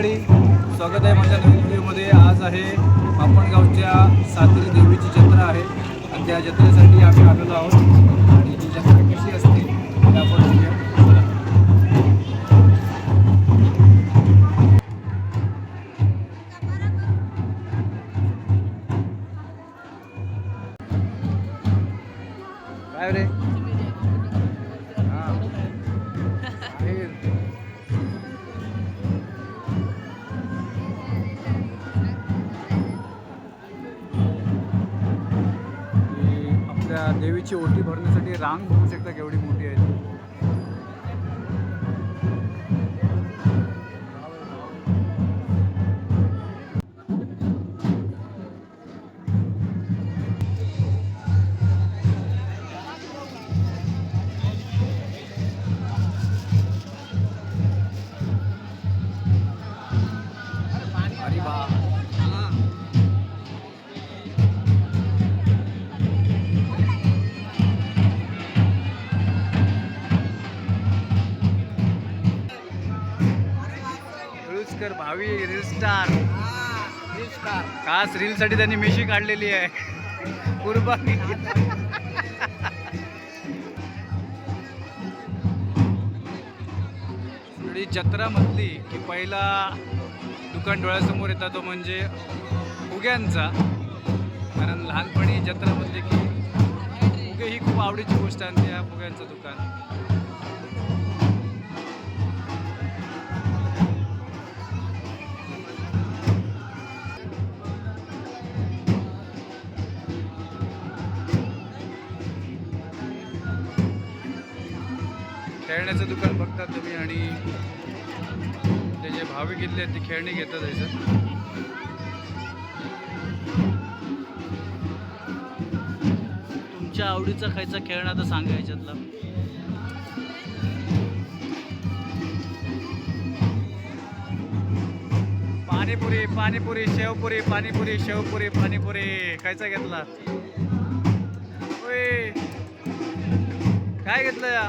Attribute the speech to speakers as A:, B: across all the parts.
A: मंडळी स्वागत आहे माझ्या नवीन व्हिडिओमध्ये. आज आहे आपणगावच्या सातेरी देवीची जत्रा आहे. आणि त्या जत्रेसाठी आम्ही आलेलो आहोत. आणि ही जत्रा कशी असते ते आपण काय रे? देवीची ओटी भरण्यासाठी रांग बघू शकता केवढी मोठी आहे. भावी रील स्टार खास रील साठी त्यांनी मिशी काढलेली आहे. कुर्बानी. जत्रा म्हटली की पहिला दुकान डोळ्यासमोर येतात तो म्हणजे फुग्यांचा. कारण लहानपणी जत्रा म्हटली की उगे ही खूप आवडीची गोष्ट आहे आणि त्या फुग्यांचं दुकान. खेळण्याचं दुकान बघतात तुम्ही आणि ते जे भाविक इथले आहेत ते खेळणी घेतात याचं
B: तुमच्या आवडीचा खायचा खेळणं तर सांगा याच्यातला.
A: पाणीपुरी पाणीपुरी शेवपुरी पाणीपुरी शेवपुरी पाणीपुरी. खायचा घेतला. काय घेतलं या?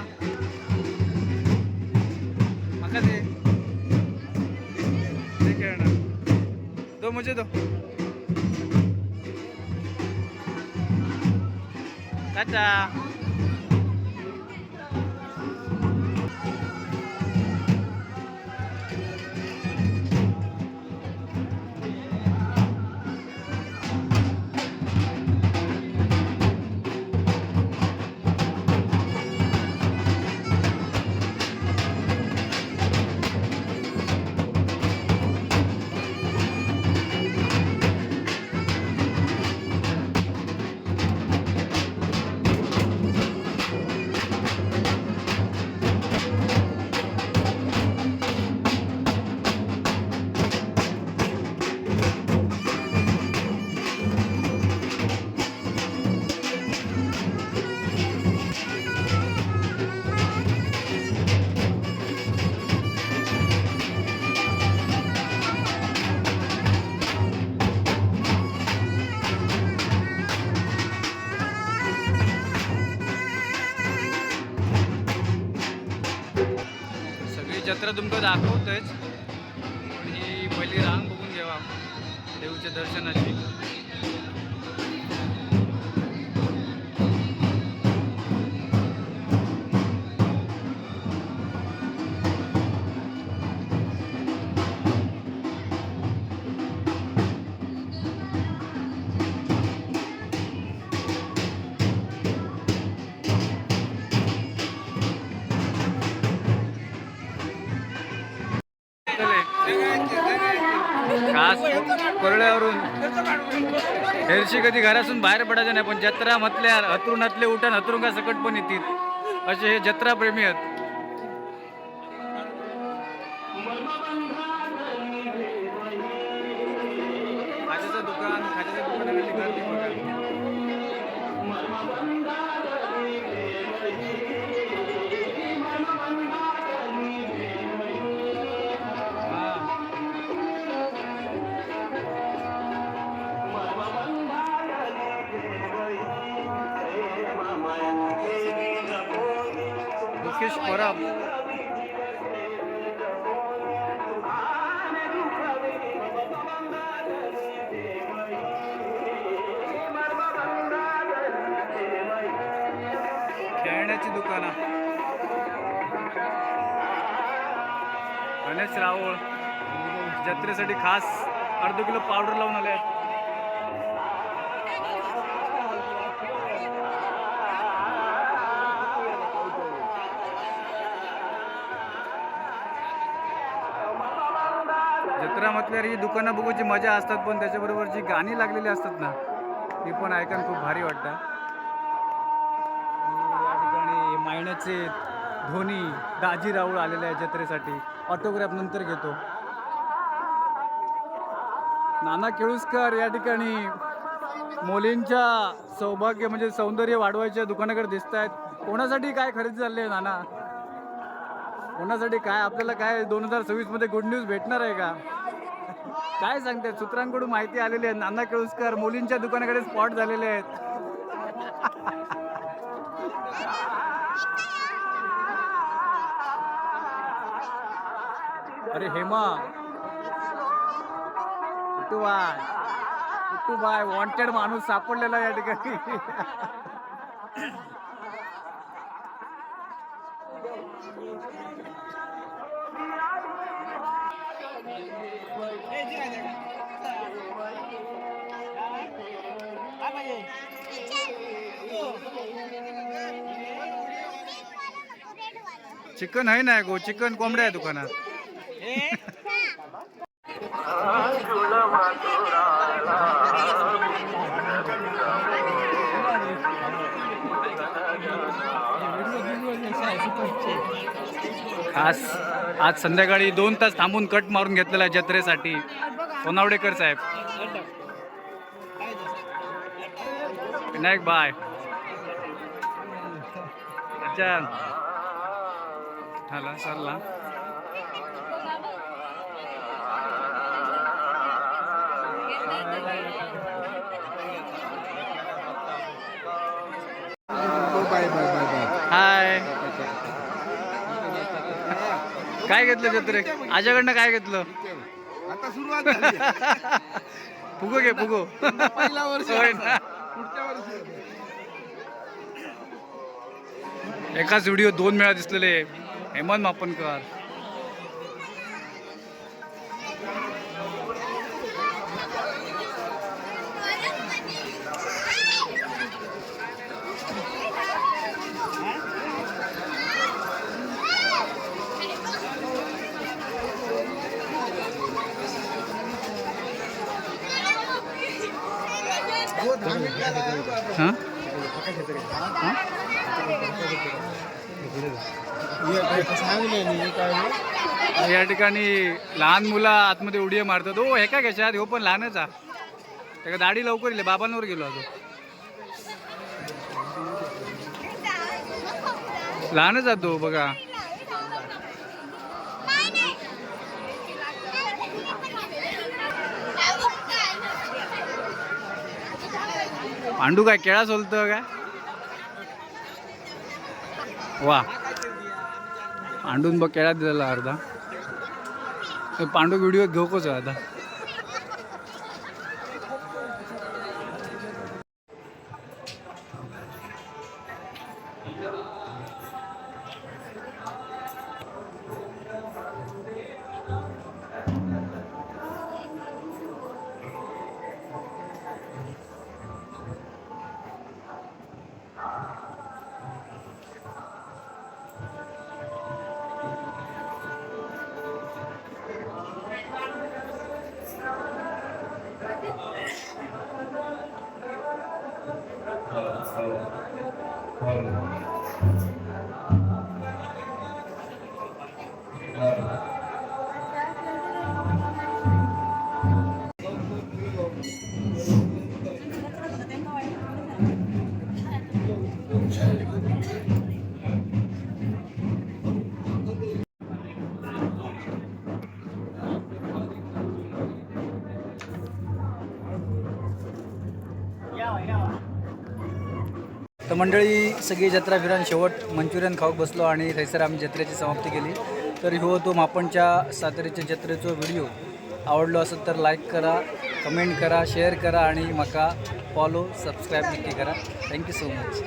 A: माका दे दे खेळणं दो मुझे दो चाचा जत्रा तुमका दाखवतच ही पहिली रांग बघून घ्यावा. देवीच्या दर्शनाची. खास कोरड्यावरून. हेरशी कधी घरासून बाहेर पडायचं नाही पण जत्रा म्हटल्या हतरुणातले उठण हतरुंगा सकट पण येतील असे हे जत्रा प्रेमी आहेत. राकेश परब खेळण्याची दुकानं. गणेश रावळ. जत्रेसाठी खास अर्ध किलो पावडर लावून आले आहेत. जत्रा ही दुकानं बघूची मजा असतात पण त्याच्याबरोबर जी गाणी लागलेली असतात ना ती पण ऐकायला खूप भारी वाटतं. या ठिकाणी मायण्याचे धोनी दाजी राऊळ आलेले आहे जत्रेसाठी. ऑटोग्राफ नंतर घेतो. नाना केळुसकर या ठिकाणी मुलींच्या सौभाग्य म्हणजे सौंदर्य वाढवायच्या दुकानाकडे दिसत आहेत. कोणासाठी काय खरेदी चालली आहे नाना? कोणासाठी काय? आपल्याला काय दोन हजार सव्वीसमध्ये गुड न्यूज भेटणार आहे का? काय सांगते? सूत्रांकडून माहिती आलेली आहे. नाना केळुसकर मुलींच्या दुकानाकडे स्पॉट झालेले आहेत. अरे Hema. Two by two by? Wanted माणूस सापडलेला या ठिकाणी. चिकन आहे ना गो चिकन कोंबड्या आहे दुकानात खास आज संध्याकाळी दोन तास थांबून कट मारून घेतलेला आहे जत्रेसाठी. सोनावडेकर साहेब. विनायक बाय. अच्छा झाला हाय. काय घेतलं जत्रे आजाकडनं काय घेतलं?
C: आता सुरुवात झाली
A: फुगो घे फुगो.
C: पहिला वर्षी
A: एकाच व्हिडिओ दोन वेळा दिसलेले. हेमंत मापनकर हां या ठिकाणी लहान मुलं आतमध्ये उडी मारतात. ओ हे काय घ्यायच्या हो पण लहानच हा त्याला दाढी लवकर येईल बाबांवर गेलो अजून लहानच जातो बघा. पांडू काय केळा सोलतं काय? वा. पांडून बघ केळा दिलेला अर्धा. ते पांडू व्हिडिओ घेऊ कसं आता? तर मंडळी सगळी जत्रा फिरून शेवट मंचुरियन खाऊक बसलो आणि थंयसर आम्ही जत्रेची समाप्ती केली. तर ह्यो तो मापणच्या सातारीच्या जत्रेचो व्हिडिओ. आवडलो असेल तर लाईक करा कमेंट करा शेअर करा आणि म्हाका फॉलो सबस्क्राईब नक्की करा. Thank you so much.